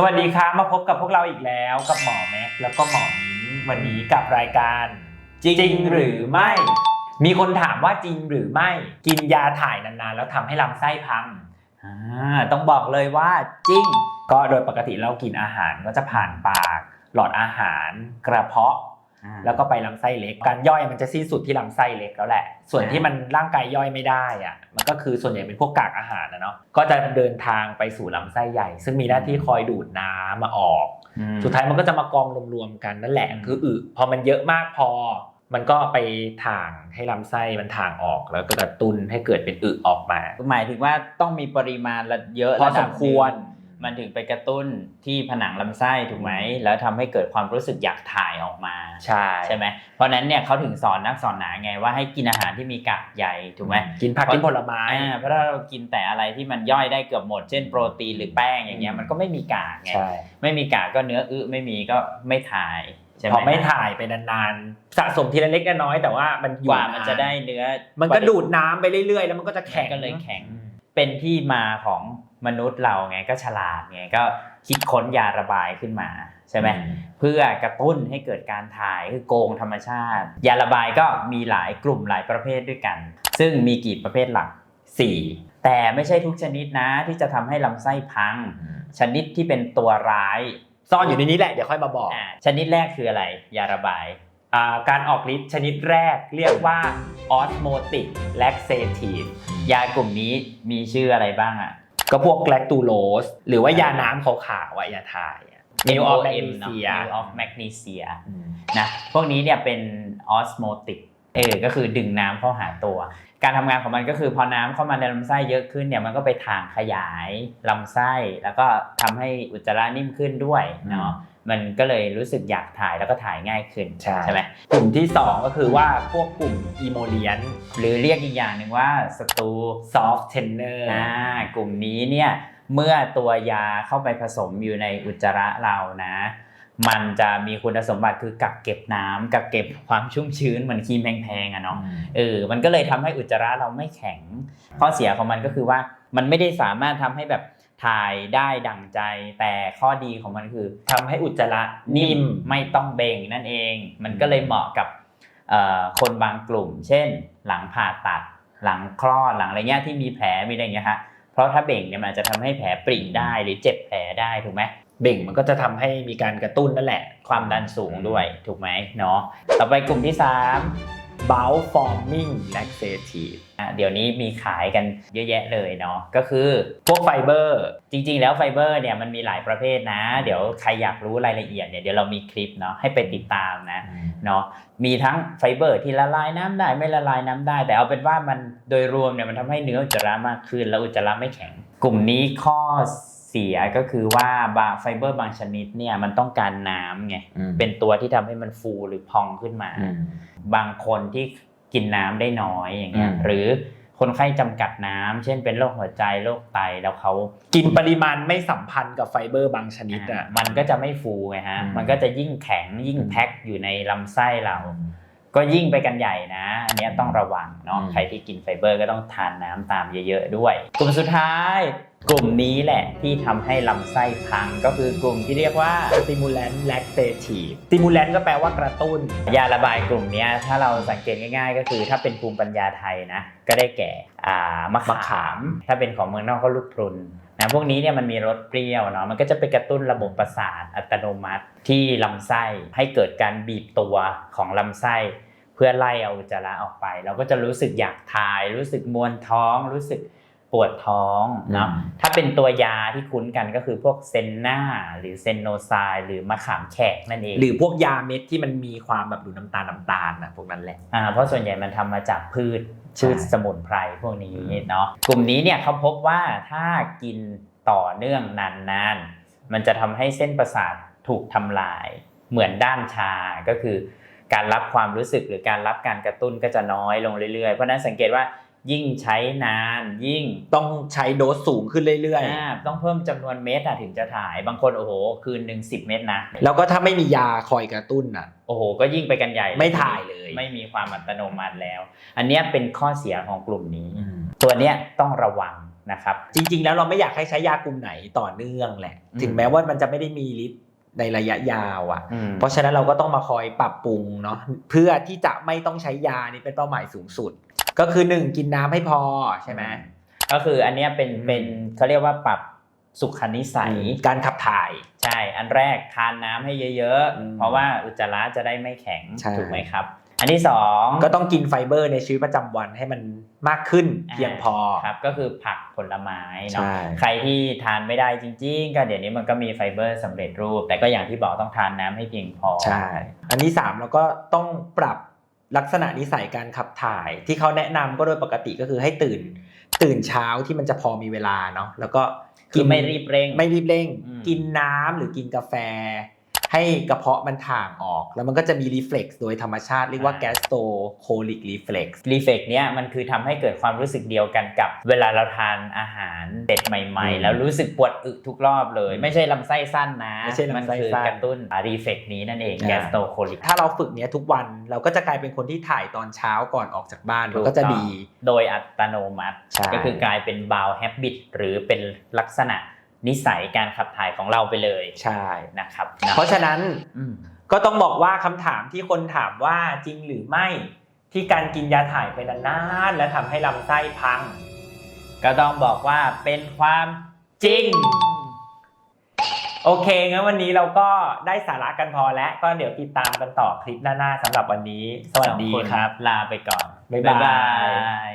สวัสดีครับมาพบกับพวกเราอีกแล้วกับหมอแม็กซ์แล้วก็หมอมิ้นวันนี้กับรายการ จริงหรือไม่ มีคนถามว่าจริงหรือไม่กินยาถ่ายนานๆ แล้วทำให้ลำไส้พังอ่าต้องบอกเลยว่าจริง ก็โดยปกติเรากินอาหารก็จะผ่านปาก หลอดอาหาร กระเพาะ แล้วก็ไปลำไส้เล็ก การย่อยมันจะสิ้นสุดที่ลำไส้เล็กแล้วแหละ ส่วนที่มันร่างกายย่อยไม่ได้อะมันก็คือส่วนใหญ่เป็นพวกกากอาหารนะเนาะ ก็จะเดินทางไปสู่ลำไส้ใหญ่ ซึ่งมีหน้าที่คอยดูดน้ำมาออกอืมสุดท้ายมันก็จะมากองรวมๆกันนั่นแหละอืมคืออึพอมันเยอะมากพอ มันก็ไปถ่างให้ลำไส้มันถ่างออกแล้วก็กระตุ้นให้เกิดเป็นอึออกมา หมายถึงว่าต้องมีปริมาณละเยอะพอระดับสมควรหนึ่งมันถึงไปกระตุ้นที่ผนังลำไส้ถูกไหมแล้วทำให้เกิดความรู้สึกอยากถ่ายออกมา ใช่ใช่ไหมเพราะฉะนั้นเนี่ยเขาถึงสอนนักสอนหนาไงว่าให้กินอาหารที่มีกากใยถูกไหมกินผักกินผลไม้อ่าเพราะถ้าเรากินแต่อะไรที่มันย่อยได้เกือบหมด เช่นโปรตีนหรือแป้งอย่างเงี้ยมันก็ไม่มีกากไงใช่ไม่มีกากก็เนื้ออึไม่มีก็ไม่ถ่ายใช่ไหมพอไม่ถ่ายไปนานๆสะสมทีละเล็กละน้อยแต่ว่ามันอกยู่ว่ามันจะได้เนื้อ มันก็ดูดน้ำไปเรื่อยๆ แล้วมันก็จะแข็งก็เลยแข็ง เป็นที่มาของมนุษย์เราไงก็ฉลาดไงก็ คิดค้นยาระบายขึ้นมาใช่ไหมเพื่อกระตุ้นให้เกิดการถ่ายคือโกงธรรมชาติ ยาระบายก็มีหลายกลุ่มหลายประเภทด้วยกัน ซึ่งมีกี่ประเภทหลัก 4 แต่ไม่ใช่ทุกชนิดนะที่จะทำให้ลำไส้พัง ชนิดที่เป็นตัวร้าย ซ่อนอยู่ในนี้แหละเดี๋ยวค่อยมาบอกอ่าชนิดแรกคืออะไร ยาระบายอ่าการออกฤทธิ์ชนิดแรกเรียกว่า osmotic laxative ยากลุ่มนี้มีชื่ออะไรบ้างอะ ก็พวกแกลคตูโลสหรือว่ายาน้ำขาวๆอะยาถ่ายอะ Meal of MOM เนอะ Magnesia Meal of Magnesia นะพวกนี้เนี่ยเป็นออสโมติกเออก็คือดึงน้ำเข้าหาตัว การทำงานของมันก็คือพอน้ำเข้ามาในลำไส้เยอะขึ้นเนี่ยมันก็ไปถ่างขยายลำไส้ แล้วก็ทำให้อุจจาระนิ่มขึ้นด้วยเนาะ มันก็เลยรู้สึกอยากถ่ายแล้วก็ถ่ายง่ายขึ้นใช่ใช่ ไหมกลุ่มที่ 2 ก็คือว่าพวกกลุ่มอีโมเลียนหรือเรียกอีกอย่างหนึ่งว่าสตู soft tenor อ่ากลุ่มนี้เนี่ยเมื่อตัวยาเข้าไปผสมอยู่ในอุจจาระเรานะ มันจะมีคุณสมบัติคือกักเก็บน้ำกักเก็บความชุ่มชื้นเหมือนครีมแพงๆอะเนาะเออมันก็เลยทำให้อุจจาระเราไม่แข็งข้อเสียของมันก็คือว่ามันไม่ได้สามารถทำให้แบบ ถ่ายได้ดั่งใจแต่ข้อดีของมันคือทำให้อุจจาระนิ่มมไม่ต้องเบ่งนั่นเอง มันก็เลยเหมาะกับคนบางกลุ่ม เช่น หลังผ่าตัด หลังคลอดหลังอะไรเงี้ยที่มีแผลมีอะไรเงี้ยฮะเพราะถ้าเบ่งเนี่ยมันอาจจะทำให้แผลปริ่งได้หรือเจ็บแผลได้ถูกไหมเบ่งมันก็จะทำให้มีการกระตุ้นนั่นแหละ ความดันสูงด้วยถูกไหมเนาะต่อไปกลุ่มที่ 3 bowel forming laxative เดี๋ยวนี้มีขายกันเยอะแยะเลยเนาะก็คือพวกไฟเบอร์จริง ๆ แล้วไฟเบอร์เนี่ยมันมีหลายประเภทนะ เดี๋ยวใครอยากรู้รายละเอียดเนี่ยเดี๋ยวเรามีคลิปเนาะให้ไปติดตามนะเนาะมีทั้งไฟเบอร์ที่ละลายน้ำได้ไม่ละลายน้ำได้ แต่เอาเป็นว่ามันโดยรวมเนี่ยมันทำให้เนื้ออุจจาระมากขึ้น แล้วอุจจาระไม่แข็ง กลุ่มนี้ข้อเสียก็คือว่าบางไฟเบอร์บางชนิดเนี่ยมันต้องการน้ำไงเป็นตัวที่ทำให้มันฟูหรือพองขึ้นมา บางคนที่ กินน้ำได้น้อยอย่างเงี้ยอืมหรือคนไข้จำกัดน้ำเช่นเป็นโรคหัวใจโรคไตแล้วเขากินปริมาณไม่สัมพันธ์กับไฟเบอร์บางชนิดอะอะมันก็จะไม่ฟูไงฮะอืมมันก็จะยิ่งแข็งยิ่งอืมแพ็คอยู่ในลำไส้เรา ก็ยิ่งไปกันใหญ่นะ อันเนี้ยต้องระวังเนาะอืมใครที่กินไฟเบอร์ก็ต้องทานน้ำตามเยอะ ๆ ด้วยกลุ่มสุดท้ายกลุ่มนี้แหละที่ทำให้ลำไส้พัง ก็คือกลุ่มที่เรียกว่า stimulant laxative stimulant ก็แปลว่ากระตุ้น ยาระบายกลุ่มเนี้ยถ้าเราสังเกตง่ายๆ ก็คือถ้าเป็นภูมิปัญญาไทยนะ ก็ได้แก่อ่ามะมะขาขามมถ้าเป็นของเมืองนอกก็ลูกพรุนนะพวกนี้เนี่ยมันมีรสเปรี้ยวเนาะมันก็จะไปกระตุ้นระบบประสาทอัตโนมัติที่ลำไส้ให้เกิดการบีบตัวของลำไส้ เพื่อไล่เอาอุจจาระออกไป เราก็จะรู้สึกอยากถ่าย รู้สึกมวนท้องรู้สึก ปวดท้องเนาะอืมถ้าเป็นตัวยาที่คุ้นกันก็คือพวกเซนนาหรือเซนโนไซด์หรือมะขามแขกนั่นเอง หรือพวกยาเม็ดที่มันมีความแบบดูน้ำตาลน้ำตาลนะพวกนั้นแหละอ่าเพราะส่วนใหญ่มันทำมาจากพืชใช่พืชสมุนไพรพวกนี้เนาะกลุ่มนี้เนี่ยเขาพบว่าถ้ากินต่อเนื่องนานๆ มันจะทำให้เส้นประสาทถูกทำลายเหมือนด้านชาก็คือการรับความรู้สึกหรือการรับการกระตุ้นก็จะน้อยลงเรื่อยๆ เพราะฉะนั้นสังเกตว่า ยิ่งใช้นานยิ่งต้องใช้โดสสูงขึ้นเรื่อยอ่าต้องเพิ่มจำนวนเม็ดอะถึงจะถ่าย บางคนโอ้โห คืนหนึ่งสิบเม็ดนะๆแล้วก็ถ้าไม่มียาคอยกระตุ้นอะโอ้โห ก็ยิ่งไปกันใหญ่ไม่ถ่ายเลย ไม่มีความอัตโนมัติแล้ว อันเนี้ยเป็นข้อเสียของกลุ่มนี้ ตัวเนี้ยต้องระวังนะครับ จริง ๆ แล้วเราไม่อยากให้ใช้ยากลุ่มไหนต่อเนื่องแหละอืมถึงแม้ว่ามันจะไม่ได้มีฤทธิ์ในระยะยาวอะอืมเพราะฉะนั้นเราก็ต้องมาคอยปรับปรุงเนาะเพื่อที่จะไม่ต้องใช้ยานี่เป็นเป้าหมายสูงสุด ก็คือหนึ่งกินน้ำให้พอใช่ไหมก็คืออันเนี้ยเป็นอืมเป็นเขาเรียกว่าปรับสุขนิสัย การขับถ่าย ใช่ อันแรกทานน้ำให้เยอะอืมๆ เพราะว่าอุจจาระจะได้ไม่แข็ง ใช่ ถูกไหมครับ อันที่สองก็ต้องกินไฟเบอร์ในชีวิตประจำวันให้มันมากขึ้นเพียงพอครับ ก็คือผักผลไม้เนาะ ใช่ ใครที่ทานไม่ได้จริง ๆ ก็เดี๋ยวนี้มันก็มีไฟเบอร์สำเร็จรูป แต่ก็อย่างที่บอกต้องทานน้ำให้เพียงพอ ใช่ อันที่สามเราก็ต้องปรับ ลักษณะนิสัยการขับถ่าย ที่เขาแนะนำก็โดยปกติก็คือให้ตื่น ตื่นเช้าที่มันจะพอมีเวลาเนาะแล้วก็คือไม่รีบเร่ง ไม่รีบเร่งอืมกินน้ำหรือกินกาแฟ ให้กระเพาะมันถ่างออก แล้วมันก็จะมีรีเฟล็กซ์โดยธรรมชาติ เรียกว่า gastrocolic reflex รีเฟกเนี้ยมันคือทำให้เกิดความรู้สึกเดียวกันกับ เวลาเราทานอาหารเด็ดใหม่อืมๆแล้วรู้สึกปวดอึทุกรอบเลย ไม่ใช่ลำไส้สั้นนะไม่ใช่ลำไส้มันคือสั้นกระตุ้นรีเฟกนี้นั่นเองอ่าแกสโตโคลิกถ้าเราฝึกเนี้ยทุกวันเราก็จะกลายเป็นคนที่ถ่ายตอนเช้าก่อนออกจากบ้านมันก็จะดี โดยอัตโนมัติใช่ก็คือกลายเป็นบาวแฮบบิตหรือเป็นลักษณะ นิสัยการขับถ่ายของเราไปเลยใช่นะครับ เพราะฉะนั้นอืมก็ต้องบอกว่าคำถามที่คนถามว่าจริงหรือไม่ที่การกินยาถ่ายไปนานๆและทำให้ลำไส้พัง ก็ต้องบอกว่าเป็นความจริง โอเคงั้นวันนี้เราก็ได้สาระกันพอแล้วก็เดี๋ยวติดตามกันต่อคลิปหน้าๆสำหรับวันนี้ สวัสดีองนครับ ลาไปก่อน บ๊ายบายย